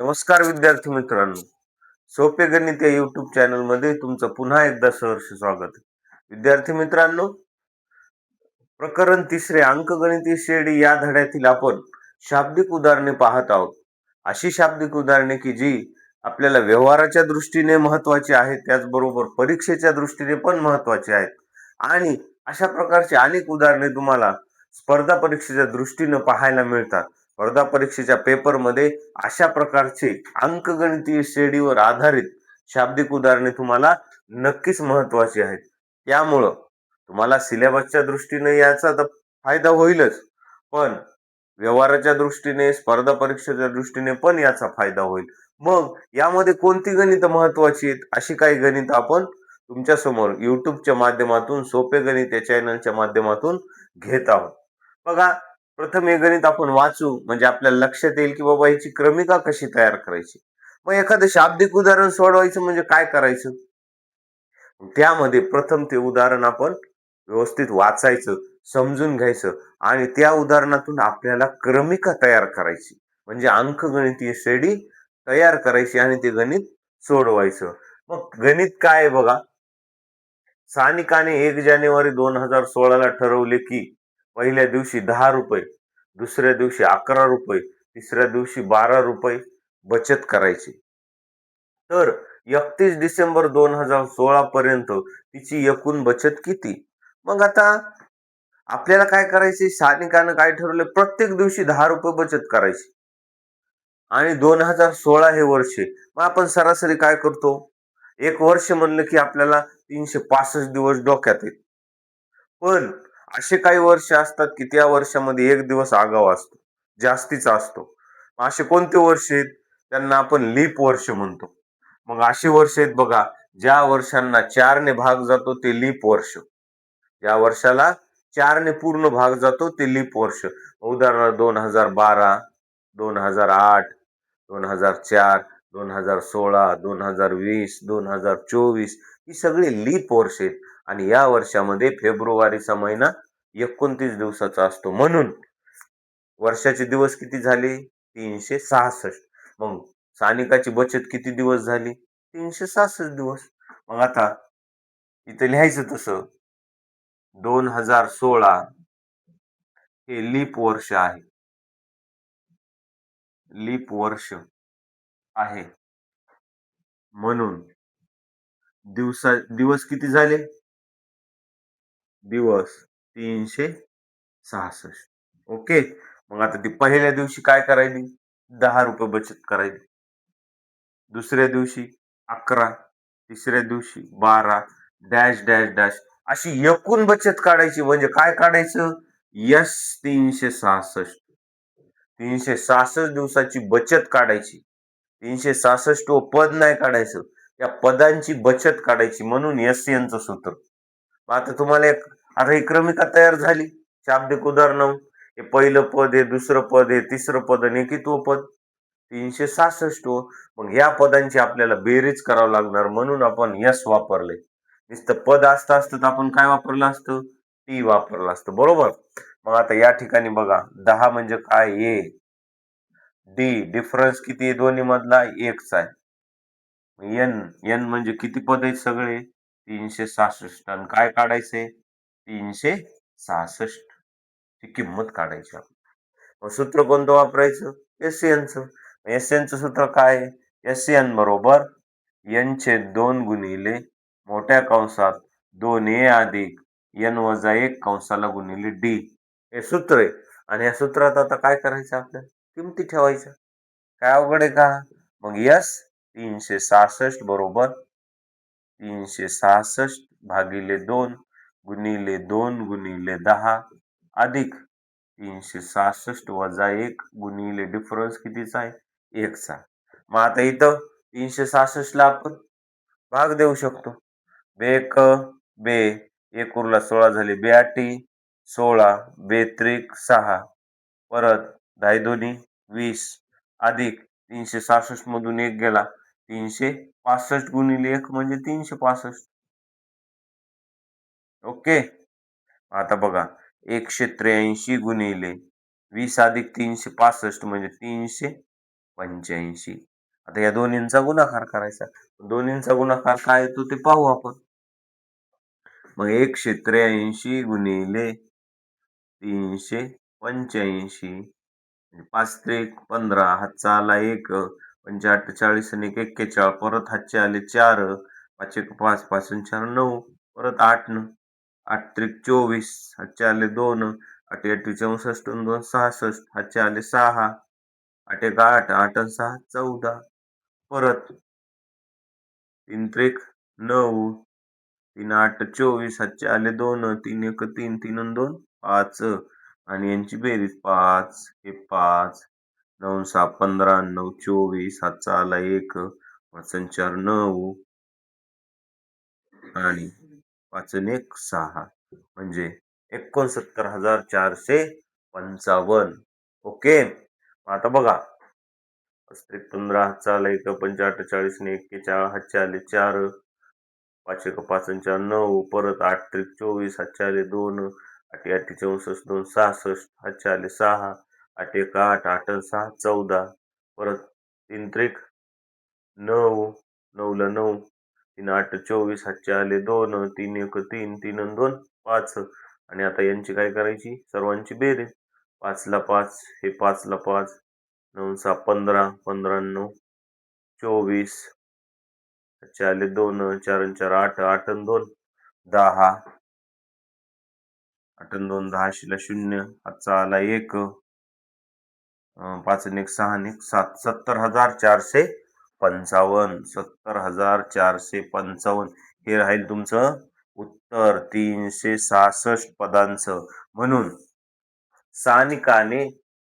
नमस्कार विद्यार्थी मित्रांनो. सोपे गणित या युट्यूब चॅनलमध्ये तुमचं पुन्हा एकदा सहर्ष स्वागत. विद्यार्थी मित्रांनो प्रकरण तिसरे अंकगणिती श्रेणी या धड्यातील आपण शाब्दिक उदाहरणे पाहत आहोत. अशी शाब्दिक उदाहरणे की जी आपल्याला व्यवहाराच्या दृष्टीने महत्वाची आहेत त्याचबरोबर परीक्षेच्या दृष्टीने पण महत्वाची आहेत. आणि अशा प्रकारची अनेक उदाहरणे तुम्हाला स्पर्धा परीक्षेच्या दृष्टीनं पाहायला मिळतात. स्पर्धा परीक्षेच्या पेपरमध्ये अशा प्रकारचे अंकगणितीय श्रेणीवर आधारित शाब्दिक उदाहरणे तुम्हाला नक्कीच महत्वाची आहेत. त्यामुळं तुम्हाला सिलेबसच्या दृष्टीने याचा तर फायदा होईलच पण व्यवहाराच्या दृष्टीने स्पर्धा परीक्षेच्या दृष्टीने पण याचा फायदा होईल. मग यामध्ये कोणती गणित महत्वाची आहेत? अशी काही गणित आपण तुमच्यासमोर युट्यूबच्या माध्यमातून सोपे गणित या चॅनलच्या माध्यमातून घेत आहोत. बघा प्रथम हे गणित आपण वाचू म्हणजे आपल्याला लक्षात येईल की बाबा याची क्रमिका कशी तयार करायची. मग एखादं शाब्दिक उदाहरण सोडवायचं म्हणजे काय करायचं? त्यामध्ये प्रथम ते उदाहरण आपण व्यवस्थित वाचायचं समजून घ्यायचं आणि त्या उदाहरणातून आपल्याला क्रमिका तयार करायची. म्हणजे अंकगणितीय श्रेणी तयार करायची आणि ते गणित सोडवायचं. मग गणित काय आहे बघा? स्थानिकाने एक जानेवारी दोन हजार सोळाला ठरवले की पहिल्या दिवशी दहा रुपये दुसऱ्या दिवशी अकरा रुपये तिसऱ्या दिवशी बारा रुपये बचत करायची. तर एकतीस डिसेंबर दोन हजार सोळा पर्यंत तिची एकूण बचत किती? मग आता आपल्याला काय करायचे? स्थानिकानं काय ठरवलं? प्रत्येक दिवशी दहा रुपये बचत करायची. आणि दोन हजार सोळा हे वर्ष मग आपण सरासरी काय करतो? एक वर्ष म्हणलं की आपल्याला तीनशे पासष्ट दिवस डोक्यात येत. पण असे काही वर्ष असतात की त्या वर्षामध्ये एक दिवस आगाव असतो जास्तीचा असतो. असे कोणते वर्ष आहेत? त्यांना आपण लीप वर्ष म्हणतो. मग अशी वर्ष आहेत बघा ज्या वर्षांना चारने भाग जातो ते लीप वर्ष. ज्या वर्षाला चारने पूर्ण भाग जातो ते लीप वर्ष. उदाहरणार्थ दोन हजार बारा दोन हजार आठ दोन हजार चार दोन हजार सोळा दोन हजार वीस दोन हजार चोवीस ही सगळी लीप वर्ष आहेत. आणि या वर्षामध्ये फेब्रुवारीचा महिना एकोणतीस दिवसाचा असतो. म्हणून वर्षाचे दिवस किती झाले? तीनशे सहासष्ट. मग स्थानिकाची बचत किती दिवस झाली? तीनशे सहासष्ट दिवस. मग आता इथं लिहायचं तसं दोन हजार सोळा हे लीप वर्ष आहे. लीप वर्ष आहे. म्हणून दिवसा दिवस किती झाले? दिवस तीनशे सहासष्ट. ओके? मग आता ती पहिल्या दिवशी काय करायची दहा रुपये बचत करायची दुसऱ्या दिवशी अकरा तिसऱ्या दिवशी बारा डॅश डॅश डॅश. अशी एकूण बचत काढायची म्हणजे काय काढायचं? यस तीनशे सहासष्ट. तीनशे सहासष्ट दिवसाची बचत काढायची. तीनशे सहासष्ट व पद नाही काढायचं. त्या पदांची बचत काढायची म्हणून यस यांचं सूत्र. आता तुम्हाला एक आता ही क्रमिका तयार झाली. शाब्दिक उदाहरण. हे पहिलं पद आहे दुसरं पद आहे तिसरं पद आणि कितवं पद. तीनशे सहासष्ट. मग या पदांची आपल्याला बेरीज करावं लागणार म्हणून आपण यस वापरले नुसतं पद असतं असतं तर आपण काय वापरलं असतं? टी वापरलं असतं. बरोबर? मग आता या ठिकाणी बघा दहा म्हणजे काय? ए. डी. डिफरन्स किती दोन्ही मधला एकच आहे. एन एन म्हणजे किती पद आहेत सगळे? तीनशे सहासष्ट. आणि काय काढायचे? तीनशे सहासष्ट. ची किंमत काढायची आपण. सूत्र कोणतं वापरायचं? एस एनचं एस एनचं सूत्र काय? एस एन बरोबर एनचे दोन गुणिले मोठ्या कंसात दोन ए अधिक एन वजा एक कंसाला गुणिले डी हे सूत्र आहे. आणि या सूत्रात आता काय करायचं आपल्याला? किमती ठेवायच्या. काय अवघड आहे का? मग यस तीनशे सहासष्ट बरोबर तीनशे सहासष्ट भागिले दोन गुणिले दोन गुणिले दहा अधिक तीनशे सहासष्ट वजा एक गुणिले डिफरन्स कितीचा आहे? एकचा. मग आता इथं तीनशे सहासष्टला आपण भाग देऊ शकतो. बेक बे एक उरला सोळा झाले ब्याटी सोळा बेत्रिक सहा. परत दाय दोन्ही वीस अधिक तीनशे सहासष्टमधून एक गेला. तीनशे पासष्ट गुणिले एक म्हणजे तीनशे पासष्ट. ओके? आता बघा एकशे त्र्याऐंशी गुणिले वीस अधिक तीनशे पासष्ट म्हणजे तीनशे पंच्याऐंशी. आता या दोन्हींचा गुणाकार करायचा. दोन्हींचा गुणाकार काय येतो ते पाहू आपण. मग एकशे त्र्याऐंशी गुणिले तीनशे पंच्याऐंशी. पाच त्रिक पंधरा हातचा आला एक. म्हणजे अठ्ठेचाळीस आणि एक एक्केचाळ परत हातचे आले चार पाच एक पाच पाच चार नऊ परत आठ न आठ त्रिक चोवीस हातचे आले दोन आठ अठ्ठी चौसष्ट दोन सहासष्ट हातचे आले सहा आठ एक आठ आठ सहा चौदा परत तीन त्रिक नऊ तीन आठ चोवीस हातचे आले दोन तीन एक तीन तीन दोन पाच आणि यांची बेरीज पाच हे पाच. नऊ सहा पंधरा नऊ चोवीस हातचा आला एक पाचन चार नऊ आणि पाच एक सहा. म्हणजे एकोणसत्तर हजार चारशे पंचावन्न. ओके? आता बघा. त्रिक पंधरा हातचा आला एक पंचे अठ्ठेचाळीस एक्केचाळ हातचे आले चार पाच एक पाचनच्या चार नऊ परत आठ त्रिक चोवीस हातचे आले दोन आठ अठ्ठी चौसष्ट दोन सहासष्ट हातचे आले सहा आठ एक आठ आठ सहा चौदा परत तीन त्रिक नऊ नऊला नऊ तीन आठ चोवीस हातचे आले दोन तीन एक तीन तीन दोन पाच. आणि आता यांची काय करायची? सर्वांची बेरीज. पाचला पाच हे पाचला पाच नऊ सहा पंधरा पंधरा नऊ चोवीस. हातचे आले दोन चार चार आठ आठ दोन दहा. आठ दोन दहा शिला शून्य हातचा आला एक. पाच एक सहा आणि एक सात. सत्तर हजार चारशे पंचावन्न. सत्तर हजार चारशे पंचावन्न. हे राहील तुमचं उत्तर. तीनशे सहासष्ट पदांचं. म्हणून सानिकाने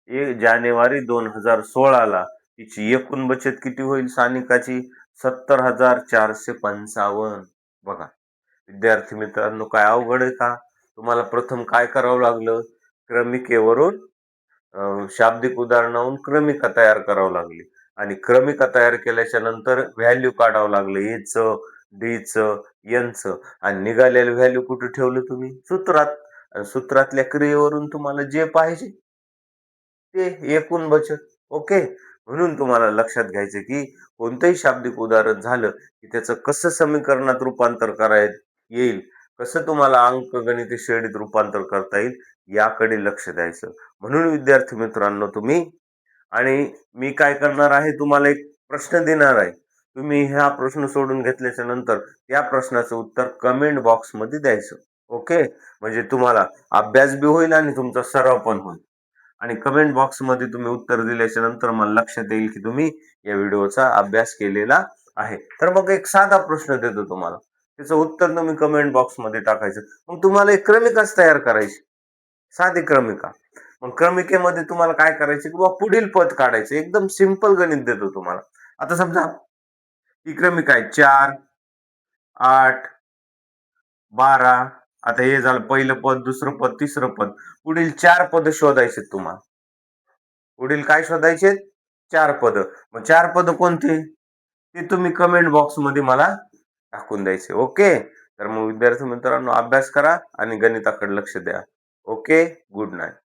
एक जानेवारी दोन हजार सोळाला तिची एकूण बचत किती होईल सानिकाची सत्तर हजार चारशे पंचावन्न. बघा. विद्यार्थी मित्रांनो काय अवघड आहे का? तुम्हाला प्रथम काय करावं लागलं? क्रमिकेवरून शाब्दिक उदाहरणाहून क्रमिका तयार करावं लागली. आणि क्रमिका तयार केल्याच्यानंतर व्हॅल्यू काढावं लागलं. एच डीच एनच आणि निघालेलं व्हॅल्यू कुठे ठेवलं तुम्ही? सूत्रात. आणि सूत्रातल्या क्रियेवरून तुम्हाला जे पाहिजे ते एकूण बचत. ओके म्हणून तुम्हाला लक्षात घ्यायचं की कोणतंही शाब्दिक उदाहरण झालं की त्याचं कसं समीकरणात रूपांतर करायला येईल? कसं तुम्हाला अंक गणित श्रेणीत रूपांतर करता येईल याकडे लक्ष द्यायचं. म्हणून विद्यार्थी मित्रांनो तुम्ही आणि मी काय करणार आहे तुम्हाला एक प्रश्न देणार आहे. तुम्ही ह्या प्रश्न सोडून घेतल्याच्या नंतर या प्रश्नाचं उत्तर कमेंट बॉक्समध्ये द्यायचं. ओके म्हणजे तुम्हाला अभ्यास बी होईल आणि तुमचा सराव पण होईल. आणि कमेंट बॉक्समध्ये तुम्ही उत्तर दिल्याच्या नंतर मला लक्षात येईल की तुम्ही या व्हिडिओचा अभ्यास केलेला आहे. तर मग एक साधा प्रश्न देतो तुम्हाला. त्याचं उत्तर तुम्ही कमेंट बॉक्समध्ये टाकायचं. मग तुम्हाला एक क्रमिकाच तयार करायची. साधी क्रमिका. मग क्रमिकेमध्ये तुम्हाला काय करायचं? की पुढील पद काढायचं. एकदम सिंपल गणित देतो तुम्हाला. आता समजा ही क्रमिका आहे. चार आठ बारा. आता हे झालं पहिलं पद दुसरं पद तिसरं पद. पुढील चार पद शोधायचे तुम्हाला. पुढील काय शोधायचे? चार पद. मग चार पद कोणते? ते तुम्ही कमेंट बॉक्समध्ये मला टाकून द्यायचे. ओके? तर मग विद्यार्थी मित्रांनो अभ्यास करा आणि गणिताकडे लक्ष द्या. ओके? Good night.